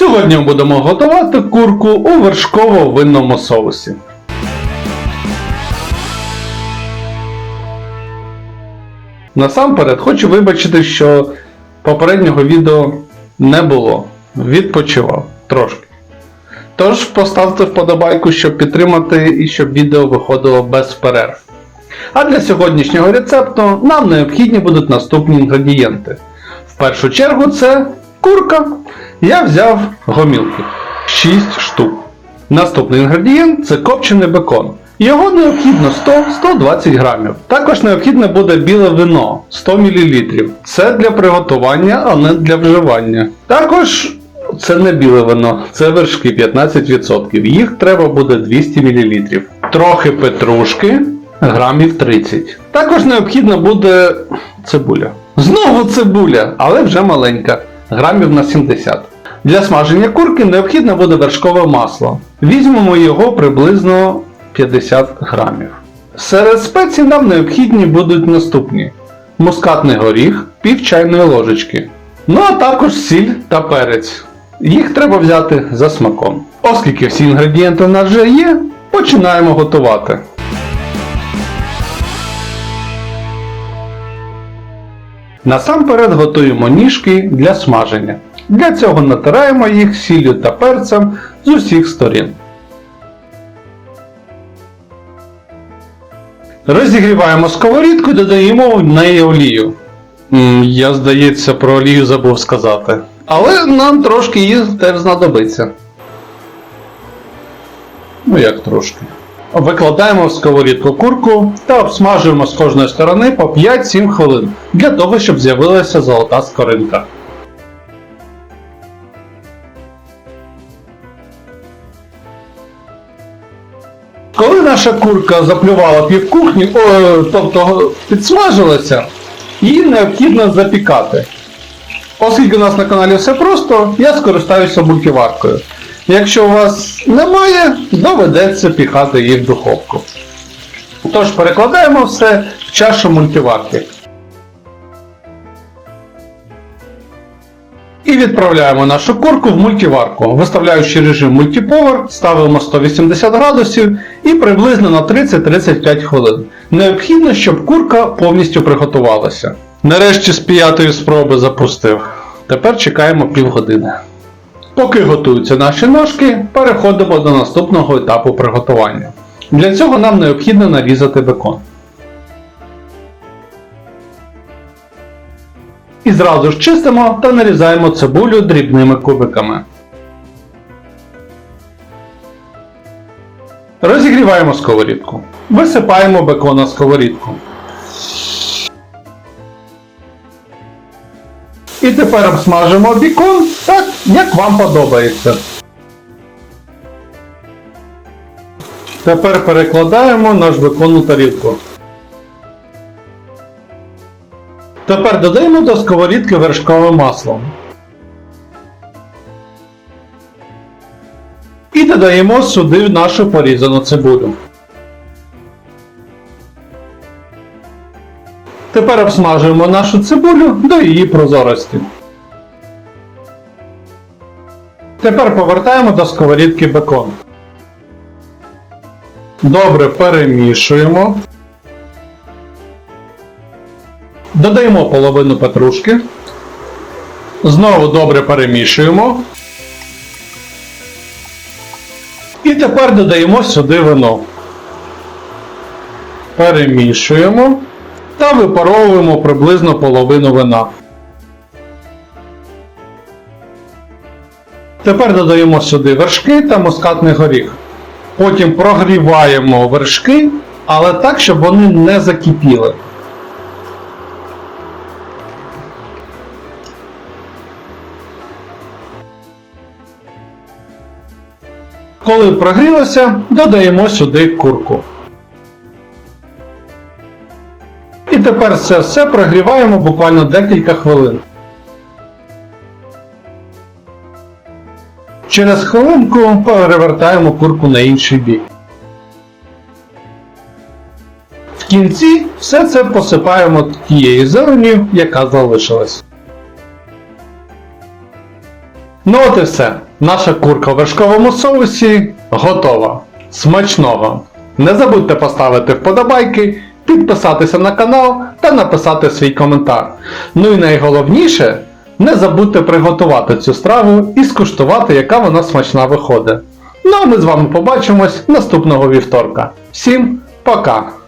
Сьогодні будемо готувати курку у вершково-винному соусі. Насамперед хочу вибачити, що попереднього відео не було. Відпочивав трошки. Тож поставте вподобайку, щоб підтримати і щоб відео виходило без перерв. А для сьогоднішнього рецепту нам необхідні будуть наступні інгредієнти. В першу чергу це курка. Я взяв гомілки 6 штук. Наступний інгредієнт це копчений бекон. Його необхідно 100-120 грамів. Також необхідне буде біле вино 100 мл. Це для приготування, а не для вживання. Також це не біле вино, це вершки 15%. Їх треба буде 200 мл. Трохи петрушки, грамів 30. Також необхідна буде цибуля. Знову цибуля, але вже маленька, грамів на 70. Для смаження курки необхідне буде вершкове масло. Візьмемо його приблизно 50 грамів. Серед спецій нам необхідні будуть наступні: мускатний горіх, пів чайної ложечки. Ну а також сіль та перець. Їх треба взяти за смаком. Оскільки всі інгредієнти у нас вже є, починаємо готувати. Насамперед готуємо ніжки для смаження. Для цього натираємо їх сіллю та перцем з усіх сторін. Розігріваємо сковорідку і додаємо в неї олію. Я, здається, про олію забув сказати. Але нам трошки її теж знадобиться. Ну як трошки. Викладаємо в сковорідку курку та обсмажуємо з кожної сторони по 5-7 хвилин для того, щоб з'явилася золота скоринка. Коли наша курка заплювала півкухні, о, тобто підсмажилася, її необхідно запікати. Оскільки у нас на каналі все просто, я скористаюся мультиваркою. Якщо у вас немає, доведеться піхати її в духовку. Тож перекладаємо все в чашу мультиварки. І відправляємо нашу курку в мультиварку. Виставляючи режим мультиповер, ставимо 180 градусів і приблизно на 30-35 хвилин. Необхідно, щоб курка повністю приготувалася. Нарешті з п'ятої спроби запустив. Тепер чекаємо півгодини. Поки готуються наші ножки, переходимо до наступного етапу приготування. Для цього нам необхідно нарізати бекон. І зразу ж чистимо та нарізаємо цибулю дрібними кубиками. Розігріваємо сковорідку. Висипаємо бекон на сковорідку. І тепер обсмажимо бікон так, як вам подобається. Тепер перекладаємо наш бекон у тарілку. Тепер додаємо до сковорідки вершкове масло. І додаємо сюди нашу порізану цибулю. Тепер обсмажуємо нашу цибулю до її прозорості. Тепер повертаємо до сковорідки бекон. Добре перемішуємо. Додаємо половину петрушки. Знову добре перемішуємо. І тепер додаємо сюди вино. Перемішуємо та випаровуємо приблизно половину вина. Тепер додаємо сюди вершки та мускатний горіх. Потім прогріваємо вершки, але так, щоб вони не закипіли. Коли прогрілося, додаємо сюди курку. Тепер це все прогріваємо буквально декілька хвилин. Через хвилинку перевертаємо курку на інший бік. В кінці все це посипаємо тією зеленю, яка залишилась. Ну от і все. Наша курка в вершковому соусі готова. Смачного! Не забудьте поставити вподобайки, підписатися на канал та написати свій коментар. Ну і найголовніше, не забудьте приготувати цю страву і скуштувати, яка вона смачна виходить. Ну а ми з вами побачимось наступного вівторка. Всім пока!